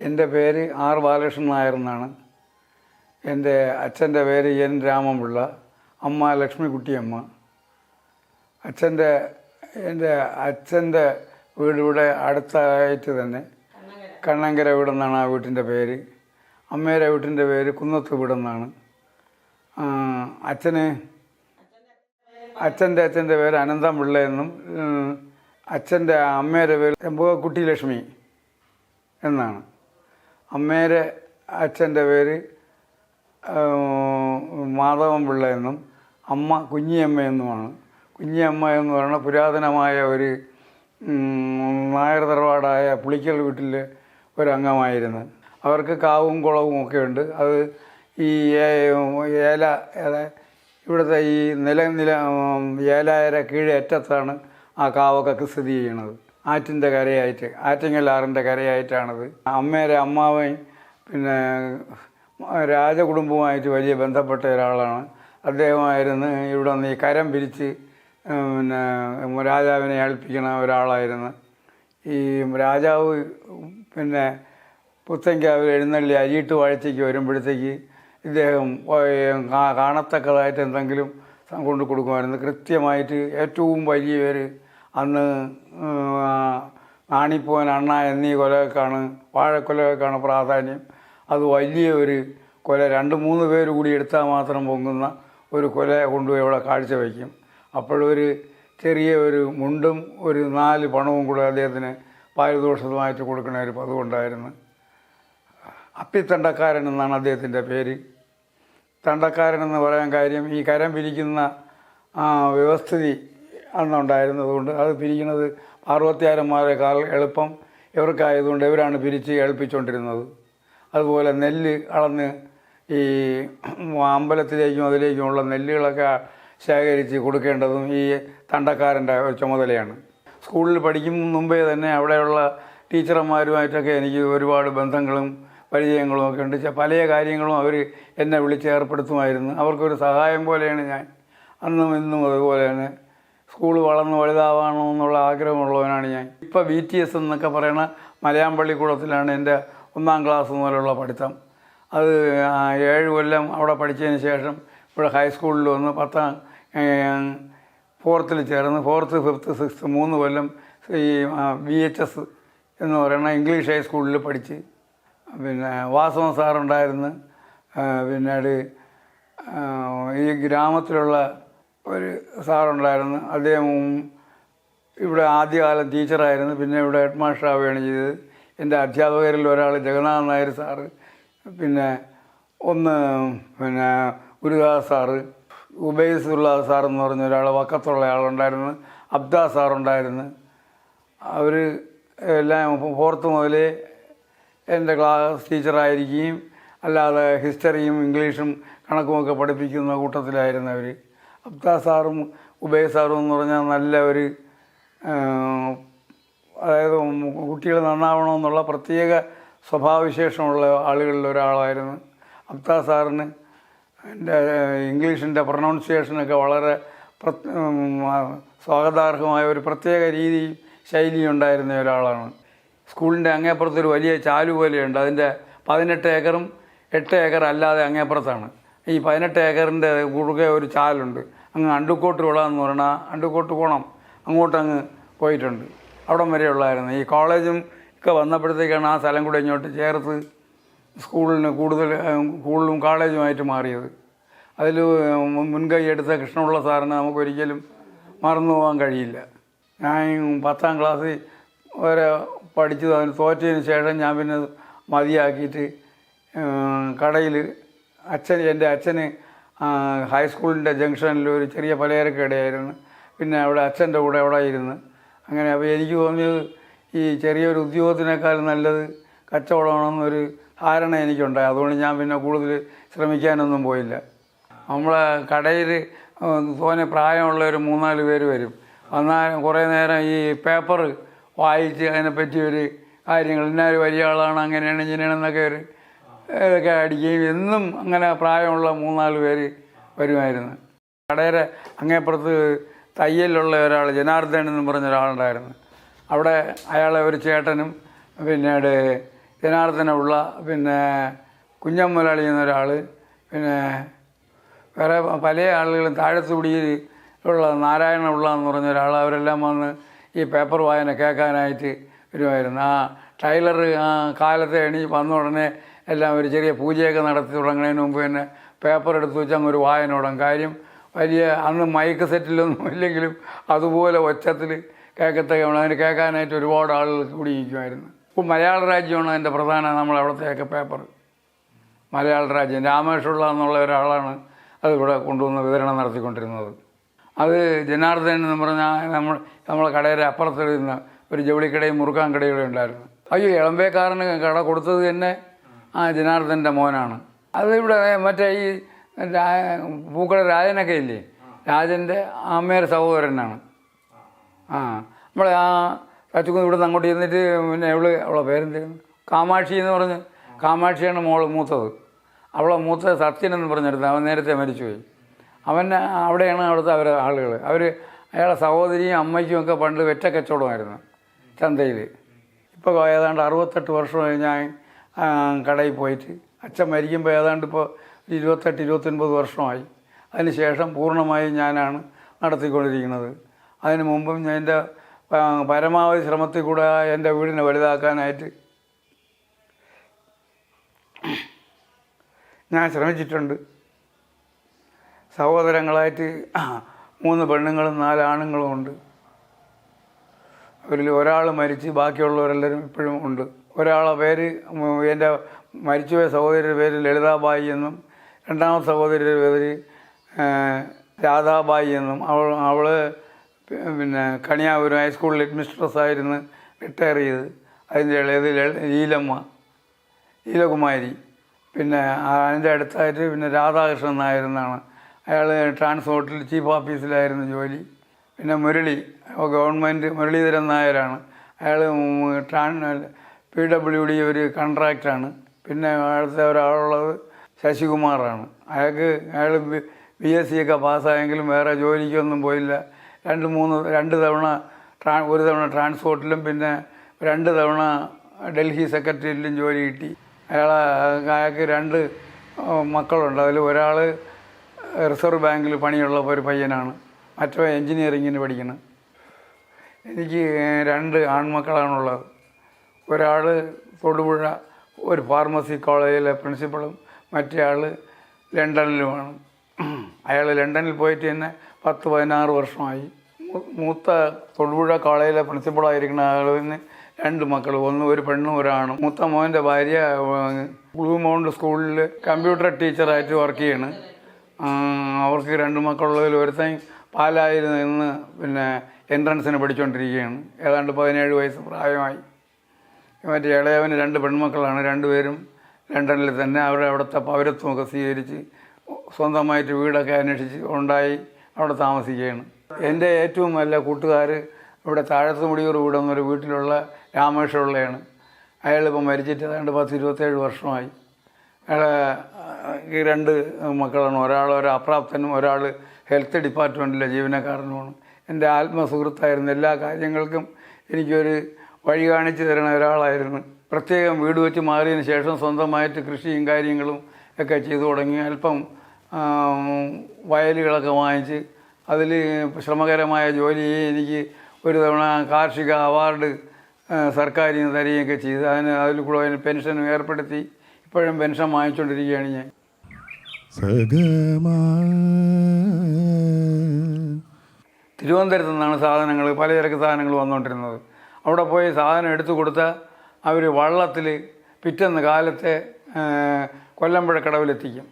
എന്റെ പേര് ആർ ബാലകൃഷ്ണൻ നായർ എന്നാണ്. എന്റെ അച്ഛന്റെ പേര് എൻ രാമപിള്ള അമ്മ ലക്ഷ്മിക്കുട്ടിയമ്മ. അച്ഛന്റെ എന്റെ അച്ഛന്റെ വീട് ഇവിടെ അടുത്തായിട്ട് തന്നെ കണ്ണങ്കര വീടെന്നാണ് ആ വീട്ടിന്റെ പേര്. അമ്മയുടെ വീട്ടിന്റെ പേര് കുന്നത്ത് വീടെന്നാണ്. അച്ഛന് അച്ഛന്റെ അച്ഛന്റെ പേര് അനന്തം പിള്ള എന്നും അച്ഛന്റെ അമ്മയുടെ പേര് എമ്പുകുട്ടി ലക്ഷ്മി എന്നാണ്. അമ്മയുടെ അച്ഛന്റെ പേര് മാധവൻ പിള്ള എന്നും അമ്മ കുഞ്ഞിയമ്മ എന്നുമാണ്. കുഞ്ഞിയമ്മ എന്ന് പറയുന്ന പുരാതനമായ ഒരു നായർ തറവാടായ പുളിക്കൽ വീട്ടിലെ ഒരംഗമായിരുന്നു. അവർക്ക് കാവും കുളവും ഒക്കെ ഉണ്ട്. അത് ഈ ഏല ഇവിടുത്തെ ഈ നില നില ഏലായര കീഴേറ്റത്താണ് ആ കാവൊക്കെ സ്ഥിതി ചെയ്യണത് ആറ്റിന്റെ കരയായിട്ട് ആറ്റിങ്ങലാറിന്റെ കരയായിട്ടാണത്. അമ്മയുടെ അമ്മാവൻ പിന്നെ രാജകുടുംബവുമായിട്ട് വലിയ ബന്ധപ്പെട്ട ഒരാളാണ്. അദ്ദേഹമായിരുന്നു ഇവിടെ നിന്ന് ഈ കരം പിരിച്ച് പിന്നെ രാജാവിനെ ഏൽപ്പിക്കുന്ന ഒരാളായിരുന്നു. ഈ രാജാവ് പിന്നെ പുത്തങ്കാവിൽ എഴുന്നള്ളി അരിയിട്ട് വാഴ്ചയ്ക്ക് വരുമ്പോഴത്തേക്ക് ഇദ്ദേഹം കാണത്തക്കതായിട്ട് എന്തെങ്കിലും കൊണ്ട് കൊടുക്കുമായിരുന്നു. കൃത്യമായിട്ട് ഏറ്റവും വലിയ പേര് അന്ന് നാണിപ്പോൻ അണ്ണ എന്നീ കൊലകൾക്കാണ് വാഴക്കൊലകൾക്കാണ് പ്രാധാന്യം. അത് വലിയ ഒരു കൊല. രണ്ട് മൂന്ന് പേര് കൂടി എടുത്താൽ മാത്രം പൊങ്ങുന്ന ഒരു കൊല കൊണ്ടുപോയി അവിടെ കാഴ്ചവെക്കും അപ്പോഴൊരു ചെറിയ ഒരു മുണ്ടും ഒരു നാല് പണവും കൂടെ അദ്ദേഹത്തിന് പാരിതോഷികമായിട്ട് കൊടുക്കുന്ന ഒരു പതിവുണ്ടായിരുന്നു. അപ്പിത്തണ്ടക്കാരൻ എന്നാണ് അദ്ദേഹത്തിന്റെ പേര്. തണ്ടക്കാരൻ എന്ന് പറയാൻ കാര്യം ഈ കരം പിരിക്കുന്ന വ്യവസ്ഥിതി അന്നുണ്ടായിരുന്നതുകൊണ്ട് അത് പിരിക്കുന്നത് പാർവത്യാരന്മാരെക്കാൾ എളുപ്പം ഇവർക്കായതുകൊണ്ട് ഇവരാണ് പിരിച്ച് ഏൽപ്പിച്ചുകൊണ്ടിരുന്നത് അതുപോലെ നെല്ല് അളന്ന് ഈ അമ്പലത്തിലേക്കും അതിലേക്കുമുള്ള നെല്ലുകളൊക്കെ ശേഖരിച്ച് കൊടുക്കേണ്ടതും ഈ തണ്ടക്കാരന്റെ ഒരു ചുമതലയാണ്. സ്കൂളിൽ പഠിക്കും മുമ്പേ തന്നെ അവിടെയുള്ള ടീച്ചർമാരുമായിട്ടൊക്കെ എനിക്ക് ഒരുപാട് ബന്ധങ്ങളും പരിചയങ്ങളും ഒക്കെ ഉണ്ട്. പല കാര്യങ്ങളും അവർ എന്നെ വിളിച്ച് ഏർപ്പെടുത്തുമായിരുന്നു. അവർക്കൊരു സഹായം പോലെയാണ് ഞാൻ. അന്നും ഇന്നും അതുപോലെ തന്നെ സ്കൂൾ വളർന്ന് വലുതാവണം എന്നുള്ള ആഗ്രഹമുള്ളവനാണ് ഞാൻ. ഇപ്പോൾ ബി ടി എസ് എന്നൊക്കെ പറയുന്ന മലയാളം പള്ളിക്കൂടത്തിലാണ് എന്റെ ഒന്നാം ക്ലാസ് മുതലുള്ള പഠിത്തം. അത് ഏഴ് കൊല്ലം അവിടെ പഠിച്ചതിന് ശേഷം ഇവിടെ ഹൈസ്കൂളിൽ വന്ന് പത്താം ഫോർത്തിൽ ചേർന്ന് ഫോർത്ത് ഫിഫ്ത്ത് സിക്സ്ത്ത് മൂന്ന് കൊല്ലം ഈ ബി എച്ച് എസ് എന്ന് പറയുന്ന ഇംഗ്ലീഷ് ഹൈസ്കൂളിൽ പഠിച്ച് പിന്നെ വാസവൻ സാറുണ്ടായിരുന്നു. പിന്നീട് ഈ ഗ്രാമത്തിലുള്ള ഒരു സാറുണ്ടായിരുന്നു. അദ്ദേഹം ഇവിടെ ആദ്യകാലം ടീച്ചറായിരുന്നു. പിന്നെ ഇവിടെ ഹെഡ് മാസ്റ്റർ ആവുകയാണ് ചെയ്തത്. എന്റെ അധ്യാപകരിൽ ഒരാൾ ജഗന്നാഥ് നായർ സാറ് പിന്നെ ഒന്ന് പിന്നെ ഗുരുദാസ് സാറ് ഉബൈസുള്ള സാറെന്ന് പറഞ്ഞ ഒരാൾ വക്കത്തുള്ള ആളുണ്ടായിരുന്നു. അബ്ദാ സാറുണ്ടായിരുന്നു. അവർ എല്ലാം ഫോർത്ത് മുതലേ എന്റെ ക്ലാസ് ടീച്ചറായിരിക്കുകയും അല്ലാതെ ഹിസ്റ്ററിയും ഇംഗ്ലീഷും കണക്കുമൊക്കെ പഠിപ്പിക്കുന്ന കൂട്ടത്തിലായിരുന്നു അവർ. അബ്ദാ സാറും ഉബൈ സാറും എന്ന് പറഞ്ഞാൽ നല്ല ഒരു അതായത് കുട്ടികൾ നന്നാവണമെന്നുള്ള പ്രത്യേക സ്വഭാവവിശേഷമുള്ള ആളുകളിൽ ഒരാളായിരുന്നു. അബ്ദാ സാറിന് എന്റെ ഇംഗ്ലീഷിന്റെ പ്രൊണൗൺസിയേഷനൊക്കെ വളരെ സ്വാഗതാർഹമായ ഒരു പ്രത്യേക രീതി ശൈലി ഉണ്ടായിരുന്ന ഒരാളാണ്. സ്കൂളിന്റെ അങ്ങേപ്പുറത്ത് ഒരു വലിയ ചാലു പോലെയുണ്ട്. അതിന്റെ പതിനെട്ട് ഏക്കറും എട്ട് ഏക്കർ അല്ലാതെ അങ്ങേപ്പുറത്താണ്. ഈ പതിനെട്ട് ഏക്കറിന്റെ കുറുകെ ഒരു ചാലുണ്ട്. അങ്ങ് അണ്ടുക്കോട്ട് വിള എന്ന് പറഞ്ഞാൽ അണ്ടുക്കോട്ട് അങ്ങോട്ട് അങ്ങ് പോയിട്ടുണ്ട്. അവിടം വരെ ഉള്ളായിരുന്നു. ഈ കോളേജും ഒക്കെ വന്നപ്പോഴത്തേക്കാണ് ആ സ്ഥലം കൂടെ ഇങ്ങോട്ട് ചേർത്ത് സ്കൂളിന് കൂടുതൽ സ്കൂളിലും കോളേജുമായിട്ട് മാറിയത്. അതിൽ മുൻകൈ എടുത്ത കൃഷ്ണപിള്ള സാറിനെ നമുക്കൊരിക്കലും മറന്നു പോകാൻ കഴിയില്ല. ഞാൻ പത്താം ക്ലാസ് വരെ പഠിച്ചത് അവന് തോറ്റതിന് ശേഷം ഞാൻ പിന്നെ മതിയാക്കിയിട്ട് കടയിൽ അച്ഛൻ എന്റെ അച്ഛന് ഹൈസ്കൂളിന്റെ ജംഗ്ഷനിൽ ഒരു ചെറിയ പലചരക്കടയായിരുന്നു പിന്നെ അവിടെ അച്ഛന്റെ കൂടെ അവിടെ ഇരുന്ന്. അങ്ങനെ അപ്പോൾ എനിക്ക് തോന്നിയത് ഈ ചെറിയൊരു ഉദ്യോഗത്തിനേക്കാൾ നല്ലത് കച്ചവടമാണെന്നൊരു ധാരണ എനിക്കുണ്ടായി. അതുകൊണ്ട് ഞാൻ പിന്നെ കൂടുതൽ ശ്രമിക്കാനൊന്നും പോയില്ല. നമ്മളെ കടയിൽ തോനെ പ്രായമുള്ള ഒരു മൂന്നാൽ പേര് വരും. എന്നാൽ കുറേ നേരം ഈ പേപ്പർ വായിച്ച് അതിനെപ്പറ്റി ഒരു കാര്യങ്ങൾ. എന്നാലും വലിയ ആളാണ് അങ്ങനെയാണ് ഇങ്ങനെയാണെന്നൊക്കെ ഒരു ഇതൊക്കെ അടിക്കുകയും എന്നും അങ്ങനെ പ്രായമുള്ള മൂന്നാൽ പേര് വരുമായിരുന്നു. കടയുടെ അങ്ങേപ്പുറത്ത് തയ്യലുള്ള ഒരാൾ ജനാർദ്ദൻ എന്ന് പറഞ്ഞ ഒരാളുണ്ടായിരുന്നു. അവിടെ അയാളെ ഒരു ചേട്ടനും പിന്നീട് ജനാർദ്ദനുള്ള പിന്നെ കുഞ്ഞമ്മലാളി എന്നൊരാൾ പിന്നെ വേറെ പല ആളുകളും താഴത്തുടിയിൽ ഉള്ള നാരായണ ഉള്ള എന്ന് പറഞ്ഞ ഒരാൾ അവരെല്ലാം വന്ന് ഈ പേപ്പർ വായന കേൾക്കാനായിട്ട് വരുമായിരുന്നു. ആ ടൈലർ ആ കാലത്തെ എണീച്ച് വന്ന ഉടനെ എല്ലാം ഒരു ചെറിയ പൂജയൊക്കെ നടത്തി തുടങ്ങുന്നതിന് മുമ്പ് തന്നെ പേപ്പർ എടുത്ത് വെച്ച് അങ്ങ് ഒരു വായന തുടങ്ങും കാര്യം വലിയ അന്ന് മൈക്ക് സെറ്റിലൊന്നും ഇല്ലെങ്കിലും അതുപോലെ ഒച്ചത്തിൽ കേൾക്കത്തക്ക അതിന് കേൾക്കാനായിട്ട് ഒരുപാട് ആളുകൾ കൂടി ഇരിക്കുമായിരുന്നു. ഇപ്പോൾ മലയാള രാജ്യമാണ് അതിന്റെ പ്രധാന നമ്മൾ അവിടുത്തെയൊക്കെ പേപ്പർ. മലയാള രാജ്യം. രാമേഷുള്ള എന്നുള്ള ഒരാളാണ് അതിവിടെ കൊണ്ടുവന്ന് വിതരണം നടത്തിക്കൊണ്ടിരുന്നത്. അത് ജനാർദ്ദൻ എന്ന് പറഞ്ഞാൽ നമ്മൾ നമ്മളെ കടയുടെ അപ്പുറത്തിരുന്ന ഒരു ജൗളിക്കടയും മുറുക്കാൻ കടയും ഉണ്ടായിരുന്നു. അയ്യോ ഇളമ്പേക്കാരന് കട കൊടുത്തത് തന്നെ ആ ജനാർദ്ദന്റെ മോനാണ്. അത് ഇവിടെ മറ്റേ ഈ പൂക്കട രാജനൊക്കെ ഇല്ലേ? രാജന്റെ അമ്മയുടെ സഹോദരനാണ്. ആ നമ്മളെ ആ തച്ചുക്കുന്ന് ഇവിടെ നിന്ന് അങ്ങോട്ട് ചെന്നിട്ട് പിന്നെ അവൾ അവളെ പേരെന്തായിരുന്നു കാമാക്ഷി എന്ന് പറഞ്ഞ് കാമാക്ഷിയാണ് മോൾ മൂത്തത്. അവളെ മൂത്തത് സത്യൻ എന്ന് പറഞ്ഞെടുത്ത് അവൻ നേരത്തെ മരിച്ചുപോയി. അവൻ അവിടെയാണ് അവിടുത്തെ അവരെ ആളുകൾ. അവർ അയാളെ സഹോദരിയും അമ്മയ്ക്കും ഒക്കെ പണ്ട് വെറ്റ കച്ചവടമായിരുന്നു ചന്തയിൽ. ഇപ്പോൾ ഏതാണ്ട് അറുപത്തെട്ട് വർഷമായി ഞാൻ കടയിൽ പോയിട്ട് അച്ഛൻ മരിക്കുമ്പോൾ ഏതാണ്ട് ഇപ്പോൾ ഇരുപത്തെട്ട് ഇരുപത്തൊൻപത് വർഷമായി. അതിന് ശേഷം പൂർണമായും ഞാനാണ് നടത്തിക്കൊണ്ടിരിക്കുന്നത്. അതിന് മുമ്പും ഞാൻ എന്റെ പരമാവധി ശ്രമത്തിൽ കൂടെ എന്റെ വീടിനെ വലുതാക്കാനായിട്ട് ഞാൻ ശ്രമിച്ചിട്ടുണ്ട്. സഹോദരങ്ങളായിട്ട് മൂന്ന് പെണ്ണുങ്ങളും നാല് ആണുങ്ങളും ഉണ്ട്. അവരിൽ ഒരാൾ മരിച്ച് ബാക്കിയുള്ളവരെല്ലാവരും ഇപ്പോഴും ഉണ്ട്. ഒരാളെ പേര് എന്റെ മരിച്ചുപോയ സഹോദരിയുടെ പേര് ലളിതാബായി എന്നും രണ്ടാമത്തെ സഹോദരിയുടെ പേര് രാധാബായി എന്നും. അവൾ അവൾ പിന്നെ കണിയാപുരം ഹൈസ്കൂളിൽ ഹെഡ് ആയിരുന്നു റിട്ടയർ ചെയ്ത്. അതിന്റെ ഇളയത് ലീലമ്മ ലീലകുമാരി. പിന്നെ അതിന്റെ അടുത്തായിട്ട് പിന്നെ രാധാകൃഷ്ണൻ നായർ എന്നാണ് അയാൾ ട്രാൻസ്പോർട്ടിൽ ചീഫ് ഓഫീസിലായിരുന്നു ജോലി. പിന്നെ മുരളി ഗവൺമെന്റ് മുരളീധരൻ നായരാണ്. അയാൾ ട്രാൻ പി ഡബ്ല്യു ഡി ഒരു കോൺട്രാക്റ്റാണ് പിന്നെ അടുത്ത ഒരാളുള്ളത് ശശികുമാറാണ്. അയാൾക്ക് അയാൾ ബി എസ് സി ഒക്കെ പാസ്സായെങ്കിലും വേറെ ജോലിക്കൊന്നും പോയില്ല. രണ്ട് മൂന്ന് രണ്ട് തവണ ട്രാ ഒരു തവണ ട്രാൻസ്പോർട്ടിലും പിന്നെ രണ്ട് തവണ ഡൽഹി സെക്രട്ടേറിയറ്റിലും ജോലി കിട്ടി. അയാൾ അയാൾക്ക് രണ്ട് മക്കളുണ്ട്. അതിൽ ഒരാൾ റിസർവ് ബാങ്കിൽ പണിയുള്ള ഒരു പയ്യനാണ്. മറ്റോ എൻജിനീയറിങ്ങിന് പഠിക്കണം. എനിക്ക് രണ്ട് ആൺമക്കളാണുള്ളത്. ഒരാൾ തൊടുപുഴ ഒരു ഫാർമസി കോളേജിലെ പ്രിൻസിപ്പളും മറ്റേ ആൾ ലണ്ടനിലുമാണ്. അയാൾ ലണ്ടനിൽ പോയിട്ട് തന്നെ പത്ത് പതിനാറ് വർഷമായി. മൂത്ത തൊടുപുഴ കോളേജിലെ പ്രിൻസിപ്പളായിരിക്കുന്ന ആളിന് രണ്ട് മക്കൾ ഒന്ന് ഒരു പെണ്ണും ഒരാണും. മൂത്ത മോന്റെ ഭാര്യ ബ്ലൂ മൗണ്ട് സ്കൂളിൽ കമ്പ്യൂട്ടർ ടീച്ചറായിട്ട് വർക്ക് ചെയ്യണ്. അവർക്ക് രണ്ട് മക്കളുള്ളതിൽ ഒരുത്തൻ പാലായിൽ നിന്ന് പിന്നെ എൻട്രൻസിന് പഠിച്ചുകൊണ്ടിരിക്കുകയാണ് ഏതാണ്ട് പതിനേഴ് വയസ്സ് പ്രായമായി. മറ്റേ ഇളയവന് രണ്ട് പെൺമക്കളാണ് രണ്ടുപേരും ലണ്ടനിൽ തന്നെ അവരുടെ അവിടുത്തെ പൗരത്വമൊക്കെ സ്വീകരിച്ച് സ്വന്തമായിട്ട് വീടൊക്കെ അന്വേഷിച്ച് ഉണ്ടായി അവിടെ താമസിക്കുകയാണ്. എന്റെ ഏറ്റവും നല്ല കൂട്ടുകാർ ഇവിടെ താഴത്ത് മുടിയൂർ വീട് എന്നൊരു വീട്ടിലുള്ള രാമേഷുള്ളയാണ്. അയാളിപ്പം മരിച്ചിട്ട് ഏതാണ്ട് പത്ത് ഇരുപത്തേഴ് വർഷമായി. അയാളെ രണ്ട് മക്കളാണ്. ഒരാൾ ഒരു അപ്രാപ്തനും ഒരാൾ ഹെൽത്ത് ഡിപ്പാർട്ട്മെന്റിലെ ജീവനക്കാരനുമാണ്. എന്റെ ആത്മസുഹൃത്തായിരുന്നു. എല്ലാ കാര്യങ്ങൾക്കും എനിക്കൊരു വഴി കാണിച്ചു തരുന്ന ഒരാളായിരുന്നു. പ്രത്യേകം വീട് വെച്ച് മാറിയതിന് ശേഷം സ്വന്തമായിട്ട് കൃഷിയും കാര്യങ്ങളും ഒക്കെ ചെയ്തു തുടങ്ങി. അല്പം വയലുകളൊക്കെ വാങ്ങിച്ച് അതിൽ ശ്രമകരമായ ജോലി എനിക്ക് ഒരു തവണ കാർഷിക അവാർഡ് സർക്കാരിൽ നിന്ന് തരികയൊക്കെ ചെയ്ത്. അതിന് അതിൽ കൂടെ അതിന് പെൻഷനും ഏർപ്പെടുത്തി. ഇപ്പോഴും പെൻഷൻ വാങ്ങിച്ചുകൊണ്ടിരിക്കുകയാണ് ഞാൻ. തിരുവനന്തപുരത്തു നിന്നാണ് സാധനങ്ങൾ പലചരക്ക് സാധനങ്ങൾ വന്നുകൊണ്ടിരുന്നത് അവിടെ പോയി സാധനം എടുത്തു കൊടുത്താൽ അവർ വള്ളത്തിൽ പിറ്റേന്ന് കാലത്തെ കൊല്ലമ്പുഴ കടവിലെത്തിക്കും.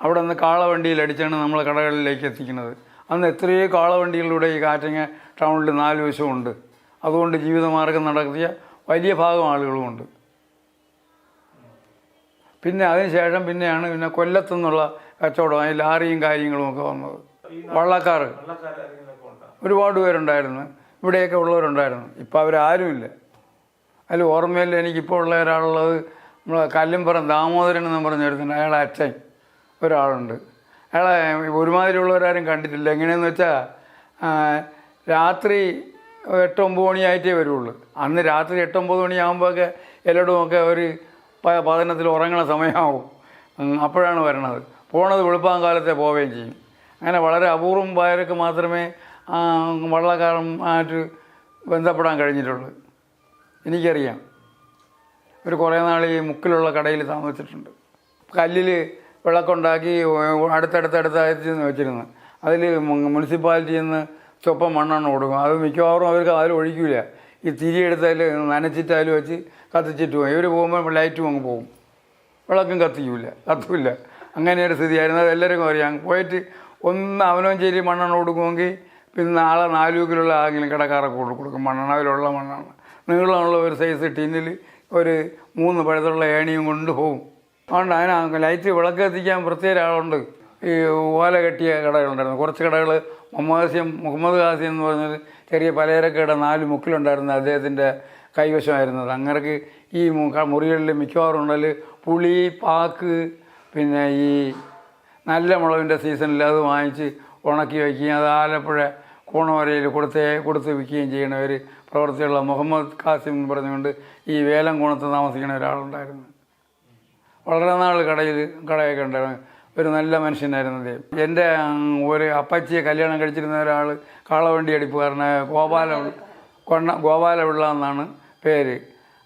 അവിടെ നിന്ന് കാളവണ്ടിയിൽ അടിച്ചാണ് നമ്മൾ കടകളിലേക്ക് എത്തിക്കുന്നത്. അന്ന് എത്രയോ കാളവണ്ടികളിലൂടെ ഈ കാറ്റങ്ങ ടൗണിൽ നാല് വശമുണ്ട് അതുകൊണ്ട് ജീവിതമാർഗം നടത്തിയ വലിയ ഭാഗം ആളുകളുമുണ്ട് പിന്നെ അതിനുശേഷം പിന്നെയാണ് പിന്നെ കൊല്ലത്തു നിന്നുള്ള കച്ചവടം അതിൽ ലാറിയും കാര്യങ്ങളും ഒക്കെ വന്നത്. വള്ളക്കാർ. ഒരുപാട് പേരുണ്ടായിരുന്നു. ഇവിടെയൊക്കെ ഉള്ളവരുണ്ടായിരുന്നു. ഇപ്പോൾ അവരാരുമില്ല. അതിൽ ഓർമ്മയിൽ എനിക്കിപ്പോൾ ഉള്ള ഒരാളുള്ളത് നമ്മളെ കല്ലുംപുറം ദാമോദരൻ എന്ന് പറഞ്ഞിരുന്നുണ്ട് അയാളെ അച്ഛൻ ഒരാളുണ്ട്. അയാളെ ഒരുമാതിരിയുള്ളവരാരും കണ്ടിട്ടില്ല. എങ്ങനെയെന്ന് വെച്ചാൽ രാത്രി എട്ടൊമ്പത് മണിയായിട്ടേ വരുള്ളൂ. അന്ന് രാത്രി എട്ടൊമ്പത് മണിയാകുമ്പോഴൊക്കെ എല്ലായിടും ഒക്കെ ഒരു പതനത്തിൽ ഉറങ്ങണ സമയമാവും. അപ്പോഴാണ് വരണത്. പോണത് വെളുപ്പാൻ കാലത്തെ പോവുകയും ചെയ്യും. അങ്ങനെ വളരെ അപൂർവം പേർക്ക് മാത്രമേ വള്ളക്കാരമായിട്ട് ബന്ധപ്പെടാൻ കഴിഞ്ഞിട്ടുള്ളൂ. എനിക്കറിയാം. ഒരു കുറേ നാൾ ഈ മുക്കിലുള്ള കടയിൽ താമസിച്ചിട്ടുണ്ട്. കല്ലിൽ വിളക്കുണ്ടാക്കി അടുത്തടുത്തടുത്തായി വെച്ചിരുന്നു അതിൽ മുനിസിപ്പാലിറ്റിയിൽ നിന്ന് ചൊപ്പം മണ്ണെണ്ണ കൊടുക്കും. അത് മിക്കവാറും അവർക്ക് അതിൽ ഒഴിക്കില്ല ഈ തിരിയെടുത്താൽ നനച്ചിട്ടാലും വെച്ച് കത്തിച്ചിട്ട് പോകും ഇവർ പോകുമ്പോൾ ലൈറ്റും അങ്ങ് പോകും. വിളക്കും കത്തിക്കില്ല കത്തില്ല അങ്ങനെ ഒരു സ്ഥിതിയായിരുന്നു. അത് എല്ലാവർക്കും അറിയാം. പോയിട്ട് ഒന്ന് അവനോഞ്ചേരി മണ്ണെണ്ണ കൊടുക്കുമെങ്കിൽ പിന്നെ നാളെ നാലൂക്കിലുള്ള ആരെങ്കിലും കിടക്കാറൊക്കെ കൊടുക്കും. മണ്ണെണ്ണ അതിലുള്ള മണ്ണെണ്ണ. നീളമുള്ള ഒരു സൈസ് ടീനിൽ ഒരു മൂന്ന് പഴത്തുള്ള ഏണിയും കൊണ്ട് പോകും അതുകൊണ്ട് അതിന് ലൈറ്റ് വിളക്ക് എത്തിക്കാൻ പ്രത്യേക ആളുണ്ട്. ഈ ഓല കെട്ടിയ കടകളുണ്ടായിരുന്നു കുറച്ച് കടകൾ മുഹമ്മദ് ഹാസിയം മുഹമ്മദ് ഹാസിയം എന്ന് പറഞ്ഞൊരു ചെറിയ പലചരക്കട നാല് മുക്കിലുണ്ടായിരുന്നു. അദ്ദേഹത്തിന്റെ കൈവശമായിരുന്നത്. അങ്ങനെയൊക്കെ ഈ മുറികളിൽ മിക്കവാറും ഉണ്ടൽ പുളി പാക്ക് പിന്നെ ഈ നല്ല മുളകിന്റെ സീസണിൽ അത് വാങ്ങിച്ച് ഉണക്കി വയ്ക്കുകയും അത് ആലപ്പുഴ കൂണവരയിൽ കൊടുത്തേ കൊടുത്ത് വിൽക്കുകയും ചെയ്യുന്ന ഒരു പ്രവൃത്തിയുള്ള മുഹമ്മദ് ഖാസിം എന്ന് പറഞ്ഞുകൊണ്ട് ഈ വേലം കൂണത്ത് താമസിക്കുന്ന ഒരാളുണ്ടായിരുന്നു. വളരെ നാൾ കടയിൽ കടയൊക്കെ ഉണ്ടായിരുന്നു. ഒരു നല്ല മനുഷ്യനായിരുന്നു അദ്ദേഹം. എന്റെ ഒരു അപ്പച്ചിയെ കല്യാണം കഴിച്ചിരുന്ന ഒരാൾ കാളവണ്ടി അടിപ്പുകാരനായ ഗോപാല കൊണ്ണ ഗോപാലപിള്ള എന്നാണ്. പേര്.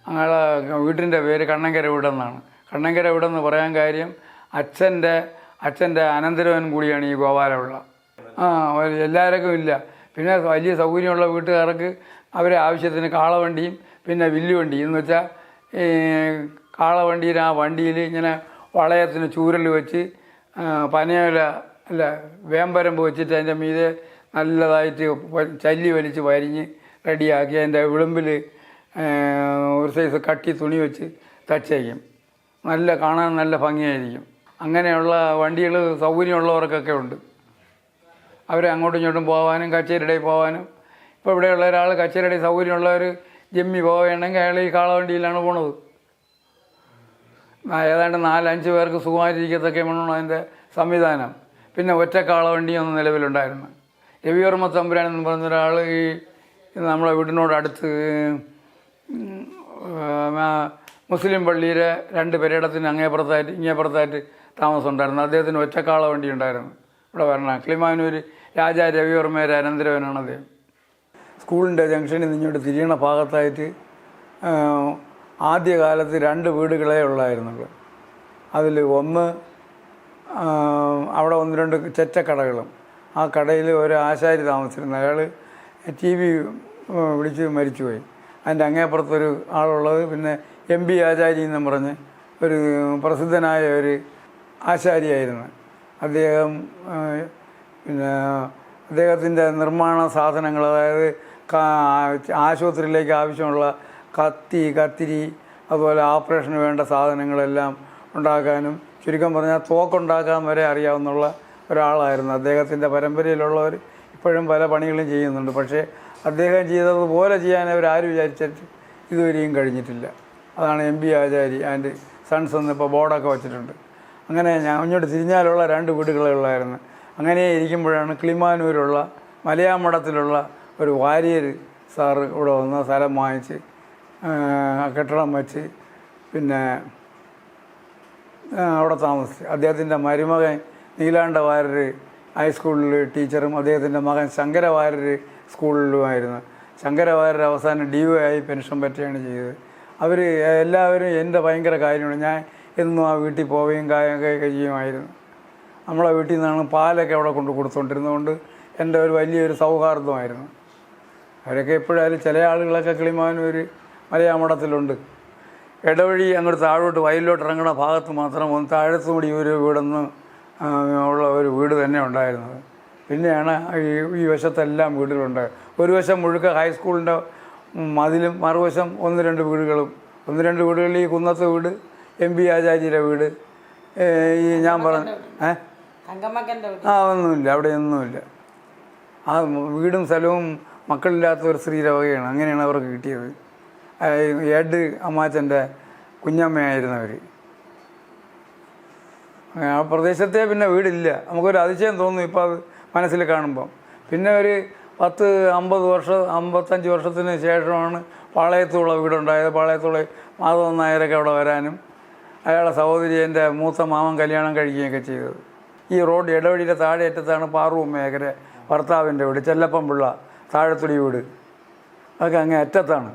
ഞങ്ങളെ വീട്ടിന്റെ പേര് കണ്ണങ്കര വീടെന്നാണ്. കണ്ണങ്കര വീടെന്ന് പറയാൻ കാര്യം അച്ഛന്റെ അച്ഛന്റെ അനന്തരവൻ കൂടിയാണ് ഈ ഗോപാലപിള്ള. ആ എല്ലാവർക്കും ഇല്ല. പിന്നെ വലിയ സൗകര്യമുള്ള വീട്ടുകാർക്ക് അവരെ ആവശ്യത്തിന് കാളവണ്ടിയും പിന്നെ വില്ലുവണ്ടി. എന്ന് വെച്ചാൽ ഈ കാളവണ്ടിയിൽ ആ വണ്ടിയിൽ ഇങ്ങനെ വളയത്തിന് ചൂരൽ വെച്ച് പനയോല അല്ല വേമ്പരമ്പ് വെച്ചിട്ട് അതിന്റെ മീതെ നല്ലതായിട്ട് ചല്ലി വലിച്ച് വരിഞ്ഞ് റെഡിയാക്കി അതിന്റെ വിളുമ്പിൽ ഒരു സൈസ് കട്ടി തുണി വെച്ച് തച്ചേക്കും നല്ല കാണാൻ നല്ല ഭംഗിയായിരിക്കും. അങ്ങനെയുള്ള വണ്ടികൾ സൗകര്യമുള്ളവർക്കൊക്കെ ഉണ്ട്. അവരെ അങ്ങോട്ടും ഇങ്ങോട്ടും പോകാനും കച്ചേരിടയിൽ പോകാനും ഇപ്പോൾ ഇവിടെയുള്ള ഒരാൾ കച്ചേരിടയിൽ സൗകര്യമുള്ളവർ ജമ്മി പോവുകയാണെങ്കിൽ അയാൾ ഈ കാളവണ്ടിയിലാണ് പോണത്. ഏതാണ്ട് നാലഞ്ച് പേർക്ക് സുഖമായിരിക്കത്തൊക്കെ വേണം അതിന്റെ സംവിധാനം. പിന്നെ ഒറ്റ കാളവണ്ടിയൊന്നും നിലവിലുണ്ടായിരുന്നു. രവിവർമ്മ തമ്പുരാൻ എന്ന് പറഞ്ഞ ഒരാൾ ഈ നമ്മളെ വീടിനോട് അടുത്ത് ഉം, ആ, മുസ്ലിം പള്ളിയിലെ രണ്ട് പേരിടത്തിന് അങ്ങേപ്പുറത്തായിട്ട് ഇങ്ങേപ്പുറത്തായിട്ട് താമസം ഉണ്ടായിരുന്നു. അദ്ദേഹത്തിന് ഒറ്റക്കാള വണ്ടി ഉണ്ടായിരുന്നു ഇവിടെ വരണം. കിളിമാനൂർ രാജാ രവിവർമ്മയുടെ അനന്തരവനാണ് അദ്ദേഹം. സ്കൂളിന്റെ ജംഗ്ഷനിൽ നിന്ന് ഇങ്ങോട്ട് തിരിയണ ഭാഗത്തായിട്ട് ആദ്യകാലത്ത് രണ്ട് വീടുകളേ ഉള്ളായിരുന്നു അതിൽ ഒന്ന് അവിടെ ഒന്ന് രണ്ട് ചെറ്റക്കടകളും. ആ കടയിൽ ഒരു ആശാരി താമസിച്ചിരുന്നു. അയാൾ ടി വി വിളിച്ച് മരിച്ചുപോയി. അതിന്റെ അങ്ങേപ്പുറത്തൊരു ആളുള്ളത്. പിന്നെ എം ബി ആചാരി എന്നും പറഞ്ഞ് ഒരു പ്രസിദ്ധനായ ഒരു ആശാരിയായിരുന്നു. അദ്ദേഹം പിന്നെ അദ്ദേഹത്തിന്റെ നിർമ്മാണ സാധനങ്ങൾ അതായത് ആശുപത്രിയിലേക്ക് ആവശ്യമുള്ള കത്തി കത്തിരി അതുപോലെ ഓപ്പറേഷന് വേണ്ട സാധനങ്ങളെല്ലാം ഉണ്ടാക്കാനും ചുരുക്കം പറഞ്ഞാൽ തോക്കുണ്ടാക്കാൻ വരെ അറിയാവുന്ന ഒരാളായിരുന്നു അദ്ദേഹത്തിന്റെ പരമ്പരയിലുള്ളവർ. ഇപ്പോഴും പല പണികളും ചെയ്യുന്നുണ്ട്. പക്ഷേ അദ്ദേഹം ചെയ്തതുപോലെ ചെയ്യാൻ അവരാരും വിചാരിച്ചിട്ട് ഇതുവരെയും കഴിഞ്ഞിട്ടില്ല. അതാണ് M B Achari and sons എന്ന് ഇപ്പോൾ ബോർഡൊക്കെ വെച്ചിട്ടുണ്ട്. അങ്ങനെ ഞാൻ അങ്ങോട്ട് തിരിഞ്ഞാലുള്ള രണ്ട് വീടുകളേ ഉള്ളായിരുന്നു അങ്ങനെ ഇരിക്കുമ്പോഴാണ് കിളിമാനൂരുള്ള മലയാമഠത്തിലുള്ള ഒരു വാരിയർ സാറ് ഇവിടെ വന്ന് സ്ഥലം വാങ്ങിച്ച് കെട്ടിടം വെച്ച് പിന്നെ അവിടെ താമസിച്ചു. അദ്ദേഹത്തിന്റെ മരുമകൻ നീലാണ്ട വാര്യർ ഹൈസ്കൂളിൽ ടീച്ചറും അദ്ദേഹത്തിന്റെ മകൻ ശങ്കര വാര്യർ സ്കൂളിലുമായിരുന്നു. ശങ്കരവാര്യർ അവസാനം ഡി യു ആയി പെൻഷൻ പറ്റുകയാണ് ചെയ്തത്. അവർ എല്ലാവരും എന്റെ ഭയങ്കര കാര്യമാണ്. ഞാൻ എന്നും ആ വീട്ടിൽ പോവുകയും കാര്യമൊക്കെ ചെയ്യുമായിരുന്നു നമ്മളെ വീട്ടിൽ നിന്നാണ് പാലൊക്കെ അവിടെ കൊണ്ട് കൊടുത്തുകൊണ്ടിരുന്നതുകൊണ്ട് എന്റെ ഒരു വലിയൊരു സൗഹാർദ്ദമായിരുന്നു. അവരൊക്കെ എപ്പോഴായാലും ചില ആളുകളൊക്കെ കിളിമാനൂർ മലയാമഠത്തിലുണ്ട് ഇടവഴി അങ്ങോട്ട് താഴോട്ട് വയലിലോട്ട് ഇറങ്ങുന്ന ഭാഗത്ത് മാത്രം ഒന്ന് താഴത്തുകൂടി ഒരു വീടെന്ന് ഉള്ള ഒരു വീട് തന്നെ ഉണ്ടായിരുന്നത്. പിന്നെയാണ് ഈ ഈ വശത്തെല്ലാം വീടുകളുണ്ട്. ഒരു വശം മുഴുക്ക ഹൈസ്കൂളിന്റെ മതിലും മറുവശം ഒന്ന് രണ്ട് വീടുകളും. ഒന്ന് രണ്ട് വീടുകളിൽ ഈ കുന്നത്തെ വീട് എം പി ആചാര്യയുടെ വീട് ഈ ഞാൻ പറഞ്ഞ ഏ? ആ ഒന്നുമില്ല അവിടെ ഒന്നുമില്ല. ആ വീടും സ്ഥലവും മക്കളില്ലാത്ത ഒരു സ്ത്രീയുടെ വകയാണ്. അങ്ങനെയാണ് അവർക്ക് കിട്ടിയത്. ഏഡ് അമ്മാച്ചന്റെ കുഞ്ഞമ്മയായിരുന്നവർ ആ പ്രദേശത്തെ പിന്നെ വീടില്ല. നമുക്കൊരു അതിശയം തോന്നും. ഇപ്പോൾ അത് മനസ്സിൽ കാണുമ്പം. പിന്നെ ഒരു പത്ത് അമ്പത് വർഷം അമ്പത്തഞ്ച് വർഷത്തിന് ശേഷമാണ് പാളയത്തുള്ള വീടുണ്ടായത്. പാളയത്തുള്ള മാധവൻ നായരൊക്കെ അവിടെ വരാനും അയാളെ സഹോദരി എന്റെ മൂത്ത മാമൻ കല്യാണം കഴിക്കുകയൊക്കെ ചെയ്തത്. ഈ റോഡ് ഇടവഴിയുടെ താഴെ അറ്റത്താണ് മേഖല ഭർത്താവിന്റെ വീട് ചെല്ലപ്പം പിള്ള താഴെത്തുടി വീട്. അതൊക്കെ അങ്ങേ അറ്റത്താണ്.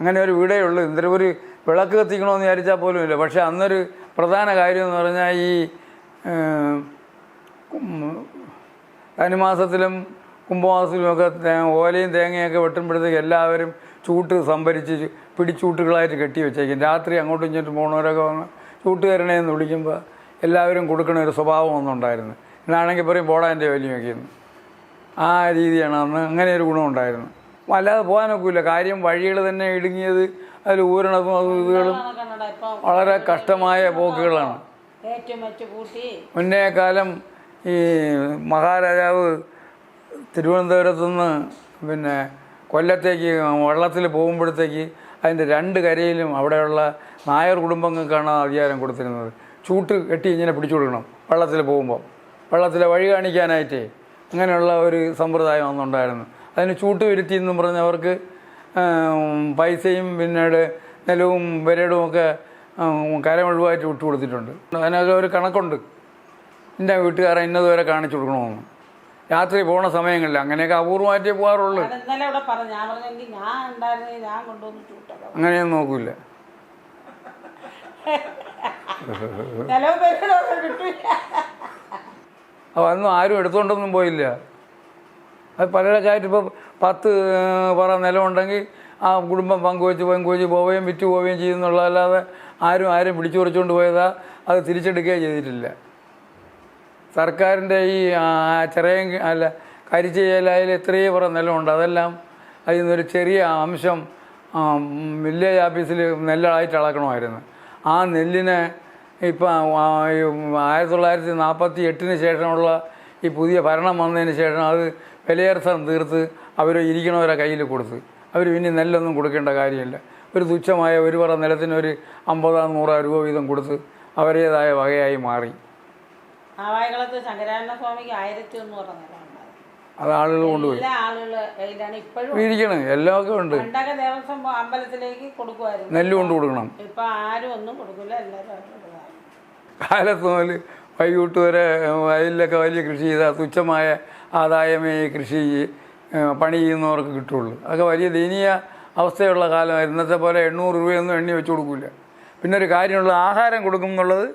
അങ്ങനെ ഒരു വീടേ ഉള്ളൂ. എന്തൊരു ഒരു വിളക്ക് കത്തിക്കണമെന്ന് വിചാരിച്ചാൽ പോലും ഇല്ല. പക്ഷേ അന്നൊരു പ്രധാന കാര്യം എന്ന് പറഞ്ഞാൽ ഈ ഏം, കുംഭമാസത്തിലുമൊക്കെ ഓലയും തേങ്ങയൊക്കെ വെട്ടുമ്പോഴത്തേക്ക് എല്ലാവരും ചൂട്ട് സംഭരിച്ച് പിടിച്ചൂട്ടുകളായിട്ട് കെട്ടി വെച്ചേക്കും. രാത്രി അങ്ങോട്ടും ഇങ്ങോട്ടും പോകുന്നവരൊക്കെ വന്ന് ചൂട്ടുകരണേന്ന് വിളിക്കുമ്പോൾ എല്ലാവരും കൊടുക്കണ ഒരു സ്വഭാവം ഒന്നുണ്ടായിരുന്നു ഇന്നാണെങ്കിൽ പറയും പോടാ എന്റെ വലിയൊക്കെ ആ രീതിയാണ് അന്ന് അങ്ങനെ ഒരു ഗുണമുണ്ടായിരുന്നു അല്ലാതെ പോകാനൊക്കില്ല. കാര്യം വഴികൾ തന്നെ ഇടുങ്ങിയത് അതിൽ ഊരണതും ഇതുകളും വളരെ കഷ്ടമായ പോക്കുകളാണ്. മുന്നേക്കാലം വെച്ച് മുന്നേ കാലം ഈ മഹാരാജാവ് തിരുവനന്തപുരത്തു നിന്ന് പിന്നെ കൊല്ലത്തേക്ക് വള്ളത്തിൽ പോകുമ്പോഴത്തേക്ക് അതിന്റെ രണ്ട് കരയിലും അവിടെയുള്ള നായർ കുടുംബങ്ങൾക്കാണ് അധികാരം കൊടുത്തിരുന്നത്. ചൂട്ട് കെട്ടി ഇങ്ങനെ പിടിച്ചു കൊടുക്കണം വള്ളത്തിൽ പോകുമ്പോൾ. വള്ളത്തിലെ വഴി കാണിക്കാനായിട്ടേ അങ്ങനെയുള്ള ഒരു സമ്പ്രദായം അന്നുണ്ടായിരുന്നു. അതിന് ചൂട്ട് വരുത്തി എന്നും പറഞ്ഞ് അവർക്ക് പൈസയും പിന്നീട് നിലവും വിരടും ഒക്കെ കരമൊഴിവായിട്ട് വിട്ടു കൊടുത്തിട്ടുണ്ട് ഒരു കണക്കുണ്ട്. എന്റെ വീട്ടുകാരെ ഇന്നതുവരെ കാണിച്ചു കൊടുക്കണമെന്ന്. രാത്രി പോണ സമയങ്ങളിൽ അങ്ങനെയൊക്കെ അപൂർവമായിട്ടേ പോകാറുള്ളൂ അങ്ങനെയൊന്നും നോക്കൂല. അപ്പൊ അപ്പോൾ അന്നും ആരും എടുത്തുകൊണ്ടൊന്നും പോയില്ല. അത് പലരൊക്കെയായിട്ട് ഇപ്പോൾ പത്ത് പറ നിലമുണ്ടെങ്കിൽ ആ കുടുംബം പങ്കുവെച്ച് പങ്കുവെച്ച് പോവുകയും വിറ്റ് പോവുകയും ചെയ്യുന്നുള്ളതല്ലാതെ ആരും ആരും പിടിച്ചു പറിച്ചുകൊണ്ട് പോയതാ. അത് തിരിച്ചെടുക്കുകയും ചെയ്തിട്ടില്ല. സർക്കാരിന്റെ ഈ ചെറിയ അല്ല കരിച്ചേലായാലും എത്രയോ കുറേ നിലമുണ്ട് അതെല്ലാം അതിൽ നിന്നൊരു ചെറിയ അംശം വില്ലേജ് ഓഫീസിൽ നെല്ലായിട്ട് അളക്കണമായിരുന്നു. ആ നെല്ലിനെ ഇപ്പം ആയിരത്തി തൊള്ളായിരത്തി നാൽപ്പത്തി എട്ടിന് ശേഷമുള്ള ഈ പുതിയ ഭരണം വന്നതിന് ശേഷം അത് വിലയേർത്തം തീർത്ത് അവർ ഇരിക്കണവരെ കയ്യിൽ കൊടുത്ത്. അവർ പിന്നെ നെല്ലൊന്നും കൊടുക്കേണ്ട കാര്യമില്ല. ഒരു തുച്ഛമായ ഒരു പറ നിലത്തിനൊരു അമ്പതാ നൂറാ രൂപ വീതം കൊടുത്ത് അവരേതായ വകയായി മാറി. ആവായകളത്ത് ശങ്കരാനന്ദ സ്വാമിക്ക് ആയിരത്തി ഒന്ന് പറഞ്ഞ അത് ആളുകൾ കൊണ്ടുപോയി. ഇരിക്കണം എല്ലാമൊക്കെ ഉണ്ട്. പണ്ടൊക്കെ ദേവസ്വം അമ്പലത്തിലേക്ക് കൊടുക്കുമായിരുന്നു. നെല്ല് കൊണ്ട് കൊടുക്കണം. ഇപ്പൊ ആരും ഒന്നും കൊടുക്കില്ല. എല്ലാവരും കാലത്ത് മുതൽ വൈകിട്ട് വരെ വയലിലൊക്കെ വലിയ കൃഷി ചെയ്താൽ തുച്ഛമായ ആദായമേ കൃഷി പണി ചെയ്യുന്നവർക്ക് കിട്ടുള്ളൂ. അതൊക്കെ വലിയ ദയനീയ അവസ്ഥയുള്ള കാലമായിരുന്നു. ഇന്നത്തെ പോലെ എണ്ണൂറ് രൂപയൊന്നും എണ്ണി വെച്ച് കൊടുക്കില്ല പിന്നെ ഒരു കാര്യമുള്ള ആഹാരം കൊടുക്കും എന്നുള്ളത്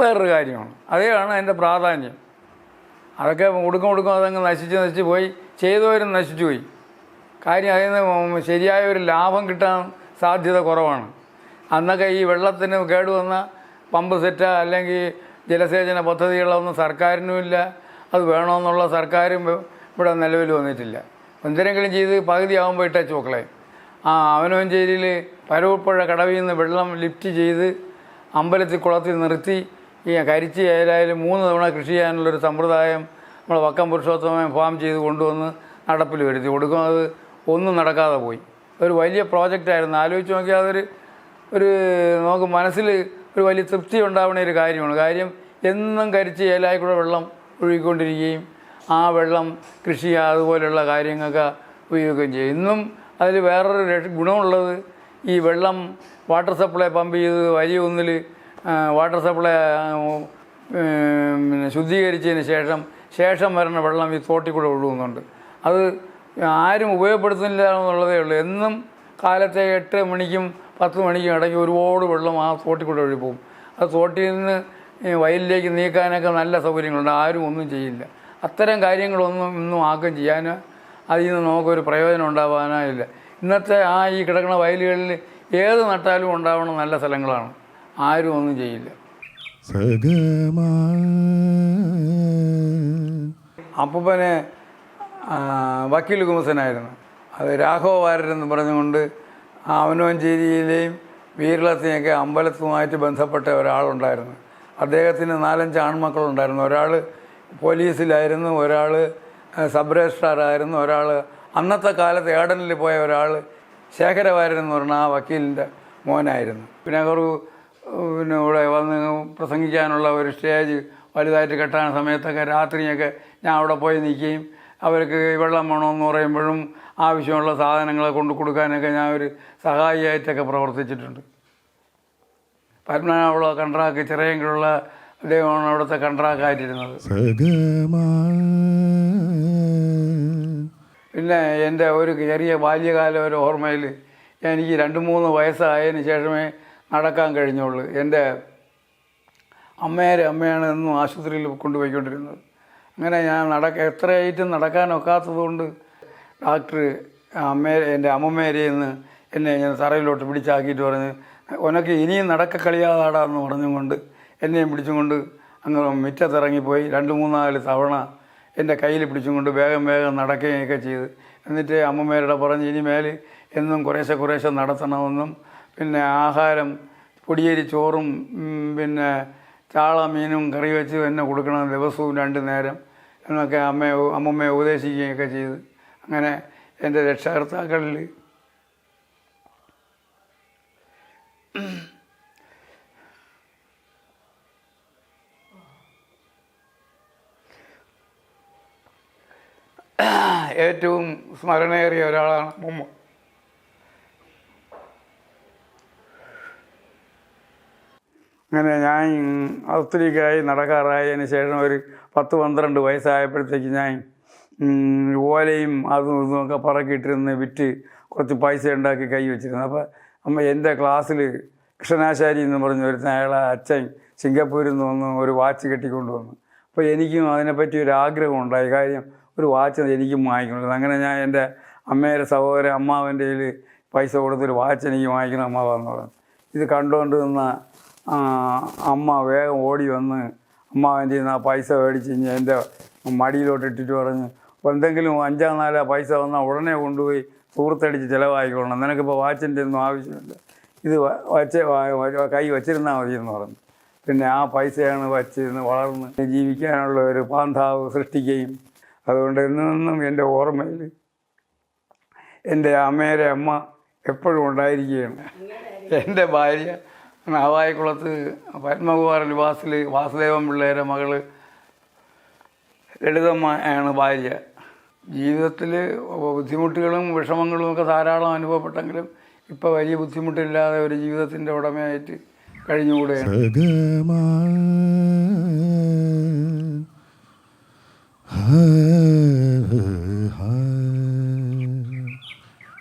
വേറൊരു കാര്യമാണ്. അതേയാണ് അതിന്റെ പ്രാധാന്യം. അതൊക്കെ കൊടുക്കും കൊടുക്കും അതങ്ങ് നശിച്ച് നശിച്ച് പോയി ചെയ്തവരും നശിച്ചു പോയി. കാര്യം അതിൽ നിന്ന് ശരിയായ ഒരു ലാഭം കിട്ടാൻ സാധ്യത കുറവാണ്. അന്നൊക്കെ ഈ വെള്ളത്തിന് കേടുവന്ന പമ്പ് സെറ്റ് അല്ലെങ്കിൽ ജലസേചന പദ്ധതികളൊന്നും സർക്കാരിനുമില്ല അത് വേണമെന്നുള്ള സർക്കാരും ഇവിടെ നിലവിൽ വന്നിട്ടില്ല. എന്തിനെങ്കിലും ചെയ്ത് പകുതി ആകുമ്പോൾ ഇട്ടച്ച് മക്കളെ. ആ അവനോഞ്ചേരിയിൽ പരവുപ്പുഴ കടവിൽ നിന്ന് വെള്ളം ലിഫ്റ്റ് ചെയ്ത് അമ്പലത്തിൽ കുളത്തിൽ നിർത്തി ഈ കരിച്ചി ഏലായാലും മൂന്ന് തവണ കൃഷി ചെയ്യാനുള്ളൊരു സമ്പ്രദായം നമ്മൾ വക്കം പുരുഷോത്തമം ഫാം ചെയ്ത് കൊണ്ടുവന്ന് നടപ്പിൽ വരുത്തി. കൊടുക്കും അത് ഒന്നും നടക്കാതെ പോയി. ഒരു വലിയ പ്രോജക്റ്റായിരുന്നു. ആലോചിച്ച് നോക്കിയാൽ അതൊരു ഒരു നമുക്ക് മനസ്സിൽ ഒരു വലിയ തൃപ്തി ഉണ്ടാവുന്ന ഒരു കാര്യമാണ്. കാര്യം എന്നും കരിച്ച് ഏലായി കൂടെ വെള്ളം ഒഴുകിക്കൊണ്ടിരിക്കുകയും ആ വെള്ളം കൃഷി അതുപോലെയുള്ള കാര്യങ്ങൾക്ക് ഉപയോഗിക്കുകയും ചെയ്യും. ഇന്നും അതിൽ വേറൊരു ഗുണമുള്ളത് ഈ വെള്ളം വാട്ടർ സപ്ലൈ പമ്പ് ചെയ്ത് വലിയ ഒന്നിൽ വാട്ടർ സപ്ലൈ പിന്നെ ശുദ്ധീകരിച്ചതിന് ശേഷം ശേഷം വരുന്ന വെള്ളം ഈ തോട്ടിൽ കൂടെ ഒഴുകുന്നുണ്ട്. അത് ആരും ഉപയോഗപ്പെടുത്തുന്നില്ല എന്നുള്ളതേ ഉള്ളൂ. എന്നും കാലത്തെ എട്ട് മണിക്കും പത്ത് മണിക്കും ഇടയ്ക്ക് ഒരുപാട് വെള്ളം ആ തോട്ടിൽ കൂടെ ഒഴുകി പോകും. അത് തോട്ടിൽ നിന്ന് വയലിലേക്ക് നീക്കാനൊക്കെ നല്ല സൗകര്യങ്ങളുണ്ട്. ആരും ഒന്നും ചെയ്യില്ല. അത്തരം കാര്യങ്ങളൊന്നും ഇന്നും ആർക്കും ചെയ്യാനോ അതിൽ നിന്ന് നമുക്കൊരു പ്രയോജനം ഉണ്ടാവാനോ ഇല്ല ഇന്നത്തെ ആ ഈ കിടക്കുന്ന വയലുകളിൽ ഏത് നട്ടാലും ഉണ്ടാവണം നല്ല സ്ഥലങ്ങളാണ്. ആരും ഒന്നും ചെയ്യില്ല. അപ്പൂപ്പനെ വക്കീൽ കുമസനായിരുന്നു. അത് രാഘവ വാരരെന്ന് പറഞ്ഞുകൊണ്ട് അവനോഞ്ചേരിയിലെയും വീരളത്തെയൊക്കെ അമ്പലത്തുമായിട്ട് ബന്ധപ്പെട്ട ഒരാളുണ്ടായിരുന്നു. അദ്ദേഹത്തിന് നാലഞ്ച് ആൺമക്കളുണ്ടായിരുന്നു. ഒരാൾ പോലീസിലായിരുന്നു ഒരാൾ സബ് രജിസ്ട്രാറായിരുന്നു ഒരാൾ അന്നത്തെ കാലത്ത് ഏടനിൽ പോയ ഒരാൾ ശേഖരവാരൻ എന്ന് പറഞ്ഞ ആ വക്കീലിന്റെ മോനായിരുന്നു. പിന്നെ ഒരു പിന്നെ ഇവിടെ വന്ന് പ്രസംഗിക്കാനുള്ള ഒരു സ്റ്റേജ് വലുതായിട്ട് കെട്ടാൻ സമയത്തൊക്കെ രാത്രിയൊക്കെ ഞാൻ അവിടെ പോയി നിൽക്കുകയും അവർക്ക് വെള്ളം വേണമെന്ന് പറയുമ്പോഴും ആവശ്യമുള്ള സാധനങ്ങൾ കൊണ്ട് കൊടുക്കാനൊക്കെ ഞാൻ ഒരു സഹായിയായിട്ടൊക്കെ പ്രവർത്തിച്ചിട്ടുണ്ട്. പത്മനാഭുള്ള കൺട്രാക്ക് ചെറിയെങ്കിലുള്ള അദ്ദേഹമാണ് അവിടുത്തെ കൺട്രാക്കായിട്ടിരുന്നത് പിന്നെ എന്റെ ഒരു ചെറിയ ബാല്യകാല ഒരു ഓർമ്മയിൽ എനിക്ക് രണ്ട് മൂന്ന് വയസ്സായതിന് ശേഷമേ നടക്കാൻ കഴിഞ്ഞുള്ളൂ. എന്റെ അമ്മേരെ അമ്മയാണ് എന്നും ആശുപത്രിയിൽ കൊണ്ടുപോയിക്കൊണ്ടിരുന്നത്. അങ്ങനെ ഞാൻ നടക്ക എത്രയായിട്ടും നടക്കാനൊക്കാത്തത് കൊണ്ട് ഡോക്ടർ അമ്മേ എന്റെ അമ്മമ്മേരെ നിന്ന് എന്നെ ഞാൻ തറയിലോട്ട് പിടിച്ചാക്കിയിട്ട് പറഞ്ഞ് ഉനക്ക് ഇനിയും നടക്ക കളിയാതാടാന്ന് പറഞ്ഞുകൊണ്ട് എന്നെയും പിടിച്ചും കൊണ്ട് അങ്ങ് മുറ്റത്തിറങ്ങിപ്പോയി. രണ്ട് മൂന്നാൽ തവണ എന്റെ കയ്യിൽ പിടിച്ചും കൊണ്ട് വേഗം വേഗം നടക്കുകയൊക്കെ ചെയ്ത്. എന്നിട്ട് അമ്മമ്മേരുടെ പറഞ്ഞ് ഇനി മേൽ എന്നും കുറേശ്ശെ കുറേശ്ശെ നടത്തണമെന്നും പിന്നെ ആഹാരം പൊടിയേരി ചോറും പിന്നെ ചാള മീനും കറി വെച്ച് തന്നെ കൊടുക്കണം ദിവസവും രണ്ട് നേരം എന്നൊക്കെ അമ്മയെ അമ്മമ്മയെ ഉപദേശിക്കുകയൊക്കെ ചെയ്ത്. അങ്ങനെ എന്റെ രക്ഷകർത്താക്കളിൽ ഏറ്റവും സ്മരണയേറിയ ഒരാളാണ് അമ്മമ്മ. അങ്ങനെ ഞാൻ ഒത്തിരിക്കായി നടക്കാറായതിന് ശേഷം ഒരു പത്ത് പന്ത്രണ്ട് വയസ്സായപ്പോഴത്തേക്ക് ഞാൻ ഓലയും അതും ഇതും ഒക്കെ പറക്കിയിട്ടിരുന്ന് വിറ്റ് കുറച്ച് പൈസ ഉണ്ടാക്കി കൈ വെച്ചിരുന്നു. അപ്പോൾ അമ്മ എന്റെ ക്ലാസ്സിൽ കൃഷ്ണനാശാരി എന്ന് പറഞ്ഞ ഒരു അയാളെ അച്ഛൻ സിംഗപ്പൂരിൽ നിന്ന് വന്ന് ഒരു വാച്ച് കെട്ടിക്കൊണ്ട് വന്നു. അപ്പോൾ എനിക്കും അതിനെപ്പറ്റി ഒരു ആഗ്രഹം ഉണ്ടായി. കാര്യം ഒരു വാച്ച് എനിക്കും വാങ്ങിക്കണം അങ്ങനെ ഞാൻ എന്റെ അമ്മയുടെ സഹോദരൻ അമ്മാവന്റെ കയ്യിൽ പൈസ കൊടുത്തൊരു വാച്ച് എനിക്ക് വാങ്ങിക്കണം അമ്മാവെന്ന് പറഞ്ഞു. ഇത് കണ്ടുകൊണ്ട് നിന്ന അമ്മ വേഗം ഓടി വന്ന് അമ്മാവന്റെ നിന്ന് ആ പൈസ മേടിച്ച് എന്റെ മടിയിലോട്ട് ഇട്ടിട്ട് പറഞ്ഞു "അപ്പോൾ എന്തെങ്കിലും അഞ്ചാം നാലാ പൈസ വന്നാൽ ഉടനെ കൊണ്ടുപോയി സുഹൃത്തടിച്ച് ചിലവായിക്കോളണം നിനക്കിപ്പോൾ വാച്ചിന്റെ ഒന്നും ആവശ്യമില്ല. ഇത് വച്ച കൈ വച്ചിരുന്നാൽ മതി എന്ന് പറഞ്ഞു. പിന്നെ ആ പൈസയാണ് വച്ചിരുന്ന് വളർന്ന് ജീവിക്കാനുള്ള ഒരു പാന്താവ് സൃഷ്ടിക്കുകയും അതുകൊണ്ട് ഇന്നും എന്റെ ഓർമ്മയിൽ എന്റെ അമ്മയുടെ അമ്മ എപ്പോഴും ഉണ്ടായിരിക്കുകയാണ്. എന്റെ ഭാര്യ നാവായിക്കുളത്ത് പത്മകുമാരൻ വാസിൽ വാസുദേവൻ പിള്ളേരെ മകൾ ലളിതമ്മയാണ് ഭാര്യ ജീവിതത്തിൽ ബുദ്ധിമുട്ടുകളും വിഷമങ്ങളും ഒക്കെ ധാരാളം അനുഭവപ്പെട്ടെങ്കിലും ഇപ്പോൾ വലിയ ബുദ്ധിമുട്ടില്ലാതെ ഒരു ജീവിതത്തിന്റെ ഉടമയായിട്ട് കഴിഞ്ഞുകൂടെയാണ്.